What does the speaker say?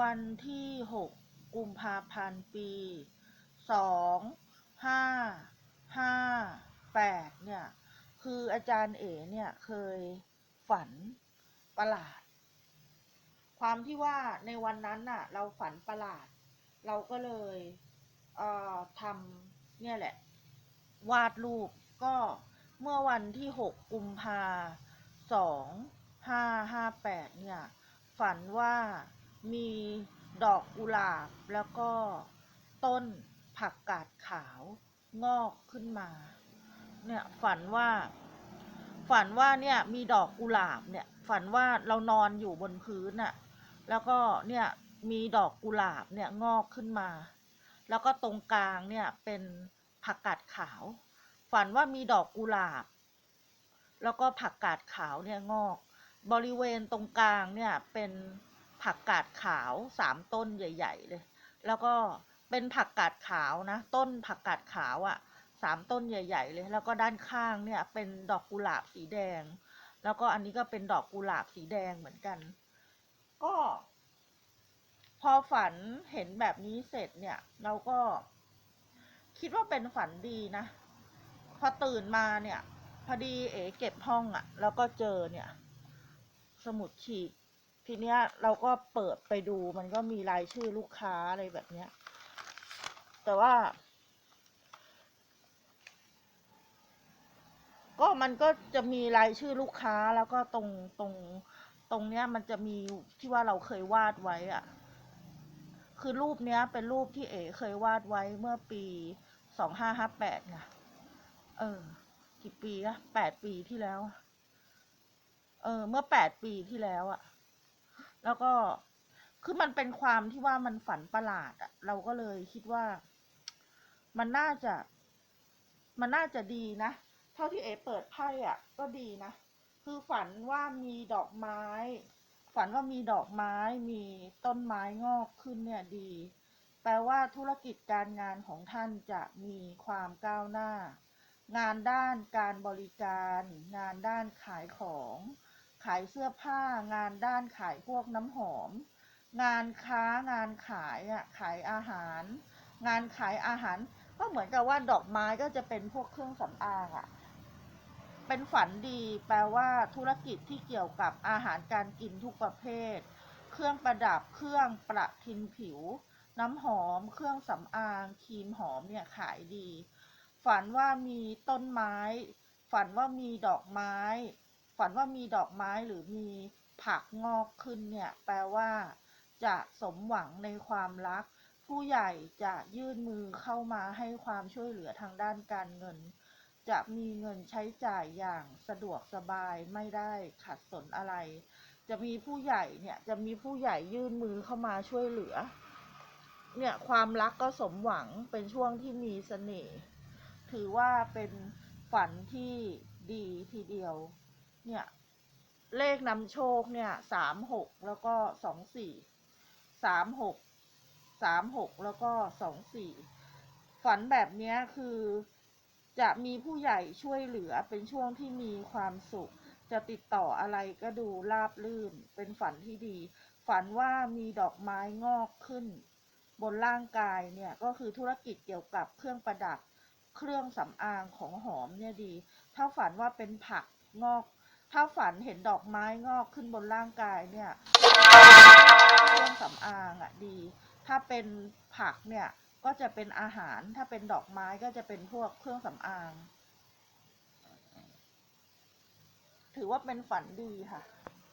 วันที่หกกุมภาพันธ์ปีสองห้าห้าแปดเนี่ยคืออาจารย์เอ๋เนี่ยเคยฝันประหลาด ความที่ว่าในวันนั้นน่ะ เราฝันประหลาด เราก็เลยเอ่อทำเนี่ยแหละ วาดรูปก็เมื่อวันที่หกกุมภาสองห้าห้าแปดเนี่ย ฝันว่า มีดอกกุหลาบแล้วก็ต้นผักกาดขาวงอกขึ้นมา เนี่ยฝันว่า ฝันว่าเนี่ยมีดอกกุหลาบเนี่ย ฝันว่าเรานอนอยู่บนพื้นอะแล้วก็เนี่ยมีดอกกุหลาบเนี่ยงอกขึ้นมา แล้วก็ตรงกลางเนี่ยเป็นผักกาดขาว ฝันว่ามีดอกกุหลาบ แล้วก็ผักกาดขาวเนี่ยงอก บริเวณตรงกลางเนี่ยเป็น ผักกาดขาวสามต้นใหญ่ ๆ เลย แล้วก็เป็นผักกาดขาวนะ ต้นผักกาดขาวอะ่ะสามต้นใหญ่ ๆ เลย แล้วก็ด้านข้างเนี่ย เป็นดอกกุหลาบสีแดง แล้วก็อันนี้ก็เป็นดอกกุหลาบสีแดงเหมือนกัน ก็ พอฝันเห็นแบบนี้เสร็จเนี่ย เราก็ คิดว่าเป็นฝันดีนะ พอตื่นมาเนี่ย พอดีเอ๋เก็บห้องอะ่ะ แล้วก็เจอเนี่ย สมุดฉีก ทีเนี้ยเราก็เปิดไปดูมันก็มีรายชื่อลูกค้าอะไรแบบเนี้ย แต่ว่า ก็มันก็จะมีรายชื่อลูกค้าแล้วก็ตรงตรงตรงเนี้ยมันจะมีที่ว่าเราเคยวาดไว้อะคือรูปเนี้ยเป็นรูปที่เอ๋เคยวาดไว้เมื่อปีสองห้าห้าแปดไงเออ กี่ปีอะแปดปีที่แล้ว เออ เมื่อแปดปีที่แล้วอะ แล้วก็คือมันเป็นความที่ว่ามันฝันประหลาดอะเราก็เลยคิดว่า มันน่าจะ มันน่าจะดีนะ เท่าที่เอเปิดไพ่อะก็ดีนะ คือฝันว่ามีดอกไม้ ฝันว่ามีดอกไม้ มีต้นไม้งอกขึ้นเนี่ยดี แปลว่าธุรกิจการงานของท่านจะมีความก้าวหน้า งานด้านการบริการ งานด้านขายของ ขายเสื้อผ้างานด้านขายพวกน้ำหอม งานค้างานขายอะขายอาหาร งานขายอาหาร ก็เหมือนกับว่าดอกไม้ก็จะเป็นพวกเครื่องสำอางอะเป็นฝันดีแปลว่าธุรกิจที่เกี่ยวกับอาหารการกินทุกประเภท เครื่องประดับเครื่องประทินผิว น้ำหอม เครื่องสำอางครีมหอมเนี่ยขายดี ฝันว่ามีต้นไม้ ฝันว่ามีดอกไม้ ฝันว่ามีดอกไม้หรือมีผักงอกขึ้นเนี่ย แปลว่า จะสมหวังในความรัก ผู้ใหญ่จะยื่นมือเข้ามาให้ความช่วยเหลือทางด้านการเงิน จะมีเงินใช้จ่ายอย่างสะดวกสบายไม่ได้ขัดสนอะไร จะมีผู้ใหญ่เนี่ยจะมีผู้ใหญ่ยื่นมือเข้ามาช่วยเหลือ เนี่ยความรักก็สมหวังเป็นช่วงที่มีเสน่ห์ถือว่าเป็นฝันที่ดีทีเดียว เนี่ยเลขนำโชคเนี่ยสามหกแล้วก็สองสี่สามหกสามหกแล้วก็สองสี่ฝันแบบนี้คือจะมีผู้ใหญ่ช่วยเหลือเป็นช่วงที่มีความสุข จะติดต่ออะไรก็ดูราบลื่น เป็นฝันที่ดี ฝันว่ามีดอกไม้งอกขึ้น บนร่างกายเนี่ยก็คือธุรกิจเกี่ยวกับเครื่องประดับ เครื่องสำอางของหอมเนี่ยดี ถ้าฝันว่าเป็นผักงอก ถ้าฝันเห็นดอกไม้งอกขึ้นบนร่างกายเนี่ยเครื่องสำอางอะดี ถ้าเป็นผักเนี่ยก็จะเป็นอาหาร ถ้าเป็นดอกไม้ก็จะเป็นพวกเครื่องสำอาง ถือว่าเป็นฝันดีค่ะ